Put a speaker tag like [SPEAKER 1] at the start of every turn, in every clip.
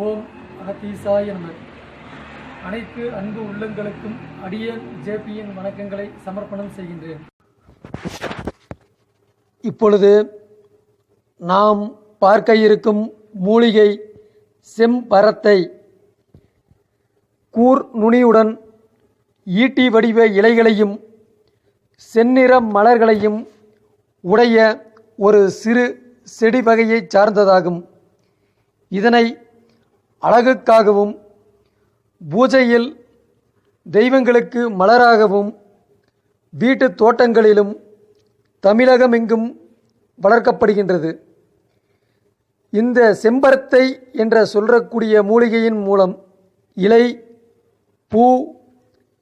[SPEAKER 1] ஓம் அகத்தீசாய நம அனைத்து அன்பு உள்ளங்களுக்கும் அடியன் ஜேபியின் வணக்கங்களை சமர்ப்பணம் செய்கின்றேன். இப்பொழுது நாம் பார்க்க இருக்கும் மூலிகை செம்பரத்தை கூர் நுனியுடன் ஈட்டி வடிவ இலைகளையும் செந்நிற மலர்களையும் உடைய ஒரு சிறு செடி வகையைச் சார்ந்ததாகும். இதனை அழகுக்காகவும் பூஜையில் தெய்வங்களுக்கு மலராகவும் வீட்டு தோட்டங்களிலும் தமிழகமெங்கும் வளர்க்கப்படுகின்றது. இந்த செம்பருத்தை என்ற சொல்லக்கூடிய மூலிகையின் மூலம் இலை பூ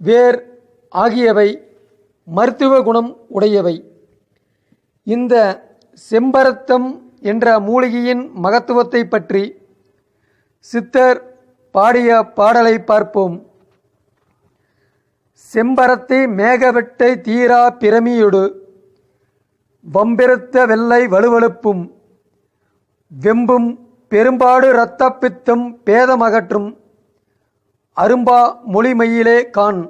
[SPEAKER 1] வேர் ஆகியவை மருத்துவ குணம் உடையவை. இந்த செம்பரத்தம் என்ற மூலிகையின் மகத்துவத்தை பற்றி சித்தர் பாடிய பாடலை பார்ப்போம். செம்பரத்தை மேகவெட்டை தீரா பிரமியொடு வம்பெருத்த வெள்ளை வலுவழுப்பும் வெம்பும் பெரும்பாடு இரத்தப் பித்தம் பேதமகற்றும் அரும்பா மொழிமையிலே கான்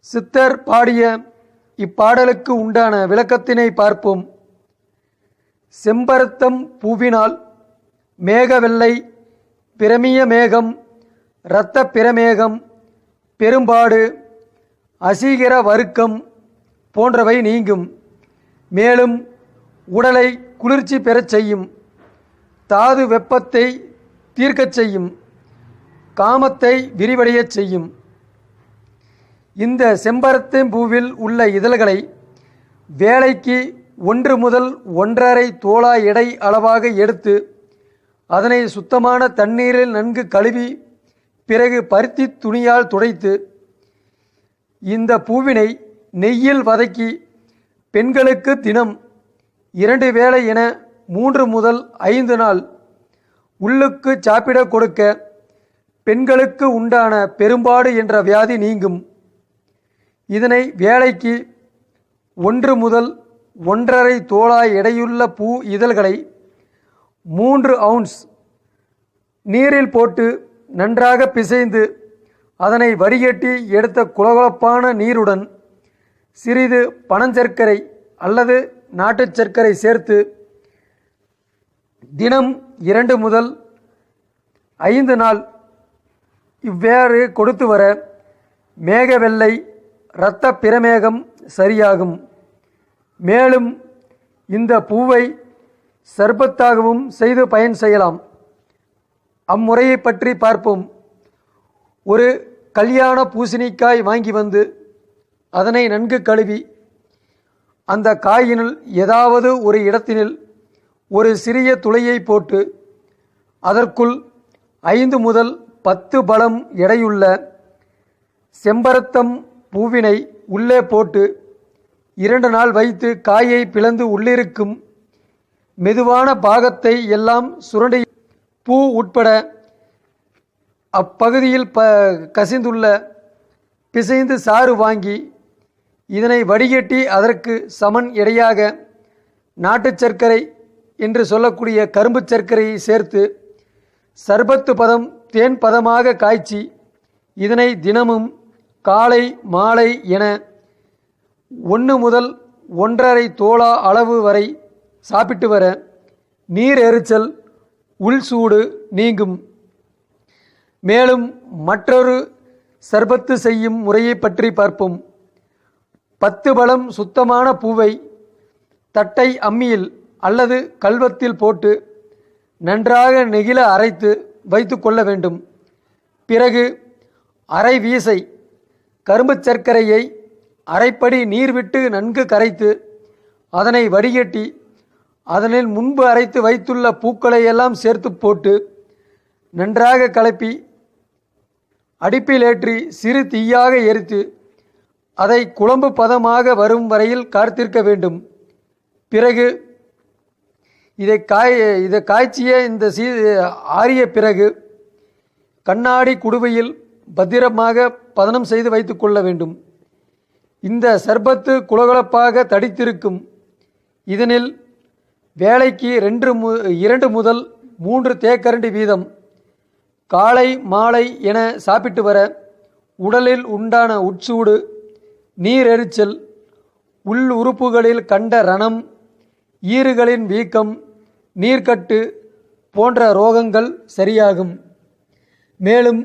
[SPEAKER 1] சித்தர் பாடிய இப்பாடலுக்கு உண்டான விளக்கத்தினை பார்ப்போம். செம்பருத்தம் பூவினால் மேகவெள்ளை பிரமிய மேகம் இரத்த பிரமேகம் பெரும்பாடு அசீகர வருக்கம் போன்றவை நீங்கும். மேலும் உடலை குளிர்ச்சி பெறச் செய்யும். தாது வெப்பத்தை தீர்க்கச் செய்யும். காமத்தை விரிவடையச் செய்யும். இந்த செம்பருத்தம்பூவில் உள்ள இதழ்களை வேலைக்கு ஒன்று முதல் ஒன்றரை தோளா எடை அளவாக எடுத்து அதனை சுத்தமான தண்ணீரில் நன்கு கழுவி பிறகு பருத்தி துணியால் துடைத்து இந்த பூவினை நெய்யில் வதக்கி பெண்களுக்கு தினம் இரண்டு வேளை என மூன்று முதல் ஐந்து நாள் உள்ளுக்கு சாப்பிட கொடுக்க பெண்களுக்கு உண்டான பெரும்பாடு என்ற வியாதி நீங்கும். இதனை வேலைக்கு ஒன்று முதல் ஒன்றரை தோளாய் எடையுள்ள பூ இதழ்களை மூன்று அவுன்ஸ் நீரில் போட்டு நன்றாக பிசைந்து அதனை வடிகட்டி எடுத்த குளகுளப்பான நீருடன் சிறிது பனஞ்சர்க்கரை அல்லது நாட்டுச் சர்க்கரை சேர்த்து தினம் இரண்டு முதல் ஐந்து நாள் இவ்வேறு கொடுத்து வர மேக வெள்ளை இரத்த பிரமேகம் சரியாகும். மேலும் இந்த பூவை சர்பத்தாகவும் செய்து பயன் செய்யலாம். அம்முறையை பற்றி பார்ப்போம். ஒரு கல்யாண பூசணிக்காய் வாங்கி வந்து அதனை நன்கு கழுவி அந்த காயினுள் ஏதாவது ஒரு இடத்தினில் ஒரு சிறிய துளையை போட்டு அதற்குள் ஐந்து முதல் பத்து பலம் எடையுள்ள செம்பரத்தம் பூவினை உள்ளே போட்டு இரண்டு நாள் வைத்து காயை பிளந்து உள்ளிருக்கும் மெதுவான பாகத்தை எல்லாம் சுரண்டி பூ உட்பட அப்பகுதியில் ப கசிந்துள்ள பிசைந்து சாறு வாங்கி இதனை வடிகட்டி அதற்கு சமன் எடையாக நாட்டுச் சர்க்கரை என்று சொல்லக்கூடிய கரும்பு சர்க்கரையை சேர்த்து சர்பத்து பதம் தேன் பதமாக காய்ச்சி இதனை தினமும் காலை மாலை என ஒன்று முதல் ஒன்றரை தோளா அளவு வரை சாப்பிட்டு வர நீர் எரிச்சல் உள் சூடு நீங்கும். மேலும் மற்றொரு சர்பத்து செய்யும் முறையை பற்றி பார்ப்போம். பத்து பழம் சுத்தமான பூவை தட்டை அம்மியில் அல்லது கல்வத்தில் போட்டு நன்றாக நெகிழ அரைத்து வைத்து கொள்ள வேண்டும். பிறகு அரை வீசை கரும்புச் சர்க்கரையை அரைப்படி நீர் விட்டு நன்கு கரைத்து அதனை வடிகட்டி அதனில் முன்பு அரைத்து வைத்துள்ள பூக்களை எல்லாம் சேர்த்து போட்டு நன்றாக கலப்பி அடிப்பில் ஏற்றி சிறு தீயாக எரித்து அதை குழம்பு பதமாக வரும் வரையில் காத்திருக்க வேண்டும். பிறகு இதை காய் இதை காய்ச்சிய இந்த சீ ஆறிய பிறகு கண்ணாடி குடுவையில் பத்திரமாக பதனம் செய்து வைத்து கொள்ள வேண்டும். இந்த சர்பத்து குளகுளப்பாக தடித்திருக்கும். இதனில் வேலைக்கு ரெண்டு மு இரண்டு முதல் மூன்று தேக்கரண்டி வீதம். காலை மாலை என சாப்பிட்டு வர உடலில் உண்டான உட்சூடு நீரெரிச்சல் உள் உறுப்புகளில் கண்ட ரணம் ஈறுகளின் வீக்கம் நீர்க்கட்டு போன்ற ரோகங்கள் சரியாகும். மேலும்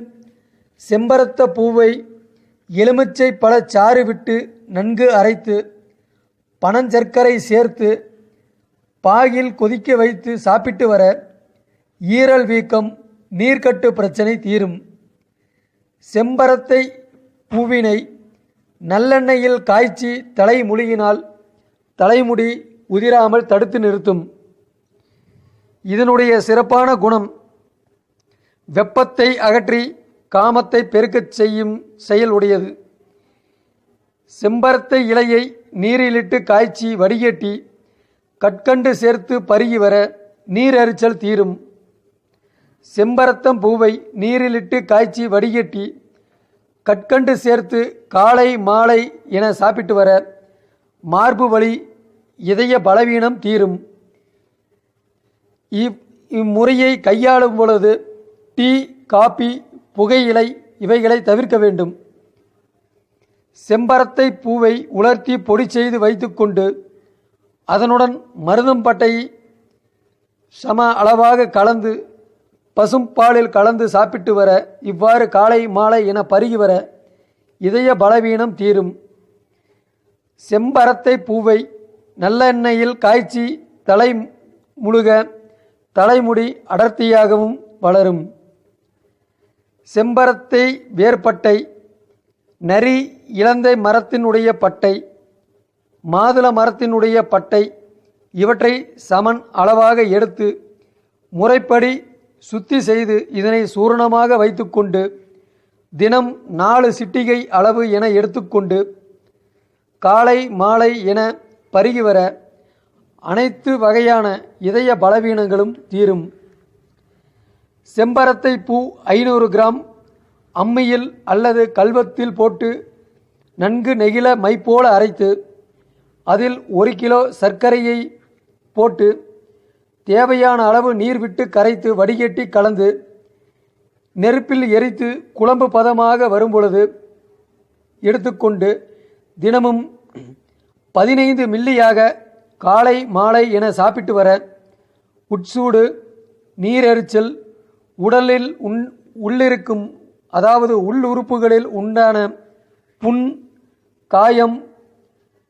[SPEAKER 1] செம்பரத்த பூவை எலுமிச்சை பழச்சாறு விட்டு நன்கு அரைத்து பனஞ்சர்க்கரை சேர்த்து பாகில் கொதிக்க வைத்து சாப்பிட்டு வர ஈரல் வீக்கம் நீர்க்கட்டு பிரச்சனை தீரும். செம்பரத்தை பூவினை நல்லெண்ணெயில் காய்ச்சி தலை முழுகினால் தலைமுடி உதிராமல் தடுத்து நிறுத்தும். இதனுடைய சிறப்பான குணம் வெப்பத்தை அகற்றி காமத்தை பெருக்கச் செய்யும் செயல் உடையது செம்பரத்தை இலையை நீரிலிட்டு காய்ச்சி வடிகட்டி கற்கண்டு சேர்த்து பருகி வர நீரெரிச்சல் தீரும். செம்பரத்தம் பூவை நீரிலிட்டு காய்ச்சி வடிகட்டி கற்கண்டு சேர்த்து காலை மாலை என சாப்பிட்டு வர மார்பு வலி இதய பலவீனம் தீரும். இவ் இம்முறையை கையாளும் பொழுது டீ காபி புகையிலை இவைகளை தவிர்க்க வேண்டும். செம்பரத்தை பூவை உலர்த்தி பொடி செய்து வைத்துக்கொண்டு அதனுடன் மருதம்பட்டை சம அளவாக கலந்து பசும் பாலில் கலந்து சாப்பிட்டு வர இவ்வாறு காலை மாலை என பருகி வர இதய பலவீனம் தீரும். செம்பரத்தை பூவை நல்லெண்ணெயில் காய்ச்சி தலை முழுக தலைமுடி அடர்த்தியாகவும் வளரும். செம்பரத்தை வேர்பட்டை நரி இலந்தை மரத்தினுடைய பட்டை மாதுள மரத்தினுடைய பட்டை இவற்றை சமன் அளவாக எடுத்து முறைப்படி சுத்தி செய்து இதனை சூரணமாக வைத்துக்கொண்டு தினம் நாலு சிட்டிகை அளவு என எடுத்துக்கொண்டு காலை மாலை என பருகி வர அனைத்து வகையான இதய பலவீனங்களும் தீரும். செம்பரத்தை பூ ஐநூறு கிராம் அம்மியில் அல்லது கல்வத்தில் போட்டு நன்கு நெகிழ மைப்போல அரைத்து அதில் ஒரு கிலோ சர்க்கரையை போட்டு தேவையான அளவு நீர் விட்டு கரைத்து வடிகட்டி கலந்து நெருப்பில் எரித்து குழம்பு பதமாக வரும்பொழுது எடுத்துக்கொண்டு தினமும் பதினைந்து மில்லியாக காலை மாலை என சாப்பிட்டு வர உட்சூடு நீரெரிச்சல் உடலில் உன் உள்ளிருக்கும் அதாவது உள் உறுப்புகளில் உண்டான புண் காயம்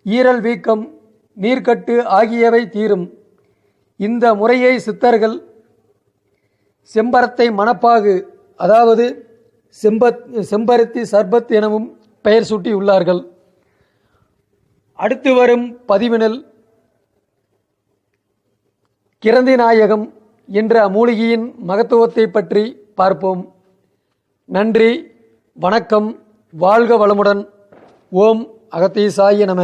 [SPEAKER 1] ஈரல் வீக்கம் நீர்க்கட்டு ஆகியவை தீரும். இந்த முறையை சித்தர்கள் செம்பரத்தை மணப்பாகு அதாவது செம்பத் செம்பருத்தி சர்பத் எனவும் பெயர் சூட்டியுள்ளார்கள் அடுத்து வரும் பதிவினில் கிரந்தி நாயகம் என்ற மூலிகையின் மகத்துவத்தை பற்றி பார்ப்போம். நன்றி வணக்கம் வாழ்க வளமுடன். ஓம் அகத்தீசாய நம.